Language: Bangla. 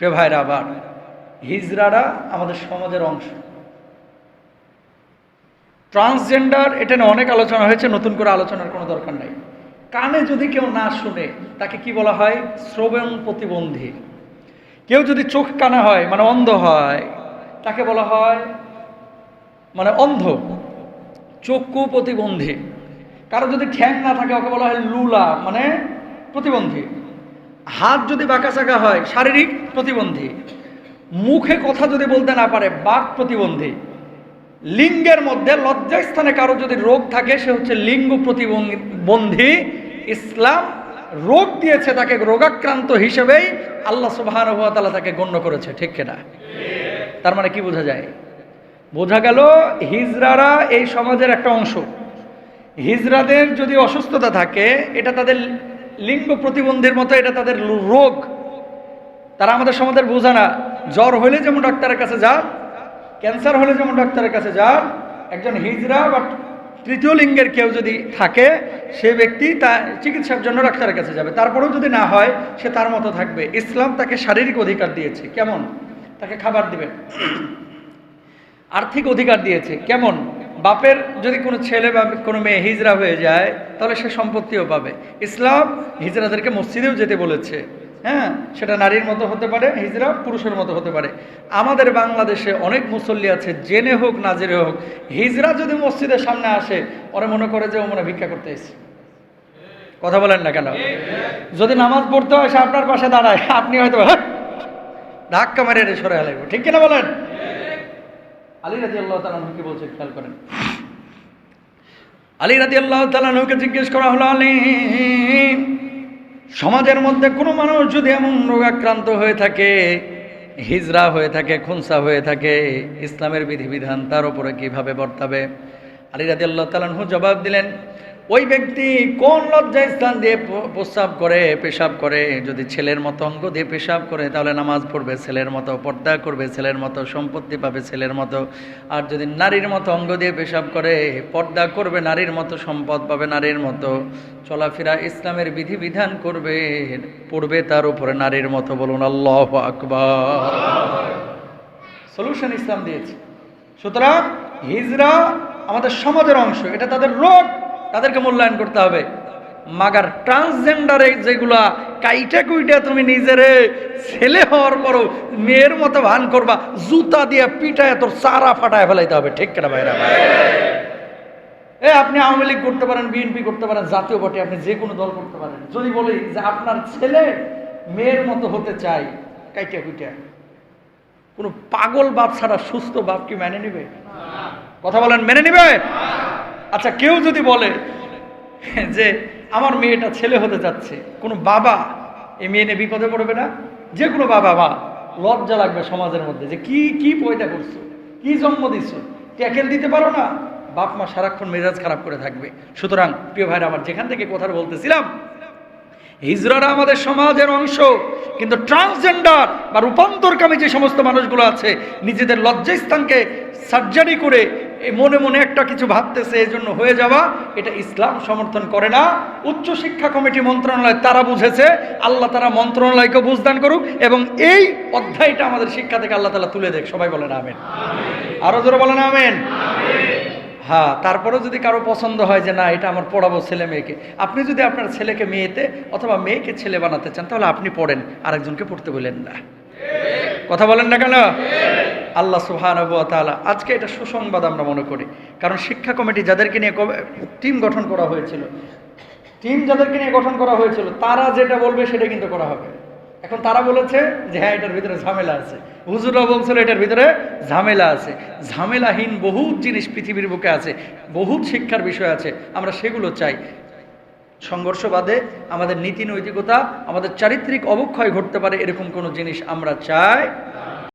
প্রিয় ভাইরা, আবার হিজড়ারা আমাদের সমাজের অংশ। ট্রান্সজেন্ডার এটা নিয়ে অনেক আলোচনা হয়েছে, নতুন করে আলোচনার কোনো দরকার নাই। কানে যদি কেউ না শুনে, তাকে কি বলা হয়? শ্রবণ প্রতিবন্ধী। কেউ যদি চোখ কানা হয় মানে অন্ধ হয়, তাকে বলা হয় মানে অন্ধ, চক্ষু প্রতিবন্ধী। কারও যদি ঠ্যাং না থাকে, ওকে বলা হয় লুলা মানে প্রতিবন্ধী। হাত যদি বাঁকাচাকা হয়, শারীরিক প্রতিবন্ধী। মুখে কথা যদি বলতে না পারে, বাক প্রতিবন্ধী। লিঙ্গের মধ্যে লজ্জাস্থানে কারও যদি রোগ থাকে, সে হচ্ছে লিঙ্গ প্রতিবন্ধী ইসলাম রোগ দিয়েছে তাকে রোগাক্রান্ত হিসেবেই আল্লাহ সুবাহানুভাতালা তাকে গণ্য করেছে, ঠিক কিনা? তার মানে কি বোঝা যায়? বোঝা গেল হিজরারা এই সমাজের একটা অংশ। হিজরাদের যদি অসুস্থতা থাকে, এটা তাদের লিঙ্গ প্রতিবন্ধীর মতো এটা তাদের রোগ। তারা আমাদের সমাজের বোঝা না। জ্বর হলে যেমন ডাক্তারের কাছে যা, ক্যান্সার হলে যেমন ডাক্তারের কাছে যা, একজন হিজরা বা তৃতীয় লিঙ্গের কেউ যদি থাকে, সে ব্যক্তি তা চিকিৎসার জন্য ডাক্তারের কাছে যাবে। তারপরেও যদি না হয়, সে তার মতো থাকবে। ইসলাম তাকে শারীরিক অধিকার দিয়েছে। কেমন? তাকে খাবার দিবে। আর্থিক অধিকার দিয়েছে। কেমন? বাপের যদি কোনো ছেলে বা কোনো মেয়ে হিজরা হয়ে যায়, তাহলে সে সম্পত্তিও পাবে। ইসলাম হিজরাদেরকে মসজিদেও যেতে বলেছে। হ্যাঁ সেটা নারীর মতো হতে পারে, হিজরা পুরুষের মতো হতে পারে। আমাদের বাংলাদেশে অনেক মুসল্লি আছে, জেনে হোক না জেনে হোক, হিজরা যদি মসজিদের সামনে আসে, ওরা মনে করে যে ও মনে ভিক্ষা করতে এসে কথা বলেন না কেন? যদি নামাজ পড়তে হয়, সে আপনার পাশে দাঁড়ায়, আপনি হয়তো হ্যাঁ ধাক্কা মারে সরে লাগবে ঠিক কিনা বলেন? আলী রাজি আল্লাহ তালাকে বলছে খেয়াল করেন। আলী রাজি আল্লাহ তালাকে জিজ্ঞেস করা হলো, আলী, সমাজের মধ্যে কোনো মানুষ যদি এমন রোগাক্রান্ত হয়ে থাকে, হিজরা হয়ে থাকে, খুনসা হয়ে থাকে, ইসলামের বিধিবিধান তার উপরে কীভাবে বর্তাবে? আলী রাজি আল্লাহ তালাহু জবাব দিলেন ওই ব্যক্তি কোন লজ্জা স্থান দিয়ে প্রস্রাব করে, পেশাব করে? যদি ছেলের মতো অঙ্গ দিয়ে পেশাব করে, তাহলে নামাজ পড়বে, ছেলের মতো পর্দা করবে, ছেলের মতো সম্পত্তি পাবে, ছেলের মতো। আর যদি নারীর মতো অঙ্গ দিয়ে পেশাব করে, পর্দা করবে, নারীর মতো সম্পদ পাবে, নারীর মতো চলাফেরা ইসলামের বিধিবিধান করবে, পড়বে তার উপরে নারীর মতো বলুন, আল্লাহ আকবার। সলিউশন ইসলাম দিয়েছে। সুতরাং হিজরা আমাদের সমাজের অংশ, এটা তাদের রোগ। তাদেরকে মূল্যায়ন করতে হবে। মাগার ট্রান্সজেন্ডারে যেগুলা কাইটা কুইটা তুমি নিজেরে ছেলে হওয়ার পরও মেয়ের মতো ভান করবা, জুতা দিয়ে পিটায় তোর চারা ফাটায় ফেলাইতে হবে, ঠিক কেনা ভাইরা? ভাই এ, আপনি আওয়ামী লীগ করতে পারেন বিএনপি করতে পারেন, জাতীয় পার্টি, আপনি যে কোনো দল করতে পারেন। যদি বলি যে আপনার ছেলে মেয়ের মতো হতে চাই কাইটা কুইটা, কোনো পাগল বাপ ছাড়া সুস্থ বাপ কি মেনে নিবে? কথা বলেন, মেনে নিবে? আচ্ছা কেউ যদি বলে যে আমার মেয়েটা ছেলে হতে যাচ্ছে, কোনো বাবা এ মেয়ে নিয়ে বিপদে পড়বে না? যে কোনো বাবা, মা, লজ্জা লাগবে সমাজের মধ্যে যে কি কি পয়দা করছ? কি জন্ম দিচ্ছ ট্যাকেল দিতে পারো না? বাপ, মা সারাক্ষণ মেজাজ খারাপ করে থাকবে। সুতরাং, প্রিয় ভাইরা, আমার যেখান থেকে কথা বলতেছিলাম, হিজরারা আমাদের সমাজের অংশ, কিন্তু ট্রান্সজেন্ডার বা রূপান্তরকামী যে সমস্ত মানুষগুলো আছে, নিজেদের লজ্জাস্থানকে সার্জারি করে এই মনে মনে একটা কিছু ভাবতেছে এই জন্য হয়ে যাওয়া এটা ইসলাম সমর্থন করে না। উচ্চ শিক্ষা কমিটি মন্ত্রণালয় তারা বুঝেছে আল্লাহ তারা মন্ত্রণালয়কে বুঝদান করুক এবং এই অধ্যায়টা আমাদের শিক্ষা থেকে আল্লাহ তালা তুলে দেখ। সবাই বলেন আমেন। আরও জোরে বলেন আমেন। হ্যাঁ তারপরেও যদি কারও পছন্দ হয় যে না এটা আমার পড়াবো ছেলে মেয়েকে আপনি যদি আপনার ছেলেকে মেয়েতে অথবা মেয়েকে ছেলে বানাতে চান তাহলে আপনি পড়েন আরেকজনকে পড়তে বলেন না। কথা বলেন না কেন? আল্লাহ সুহান আজকে এটা সুসংবাদ আমরা মনে করি। কারণ শিক্ষা কমিটি যাদেরকে নিয়ে টিম গঠন করা হয়েছিল টিম যাদেরকে নিয়ে গঠন করা হয়েছিল, তারা যেটা বলবে সেটা কিন্তু করা হবে। এখন তারা বলেছে যে হ্যাঁ এটার ভিতরে ঝামেলা আছে। হুজুরা বলছিল, এটার ভিতরে ঝামেলা আছে। ঝামেলাহীন বহুত জিনিস পৃথিবীর বুকে আছে, বহুত শিক্ষার বিষয় আছে, আমরা সেগুলো চাই। সংঘর্ষবাদে আমাদের নীতি নৈতিকতা আমাদের চারিত্রিক অবক্ষয় ঘটতে পারে, এরকম কোনো জিনিস আমরা চাই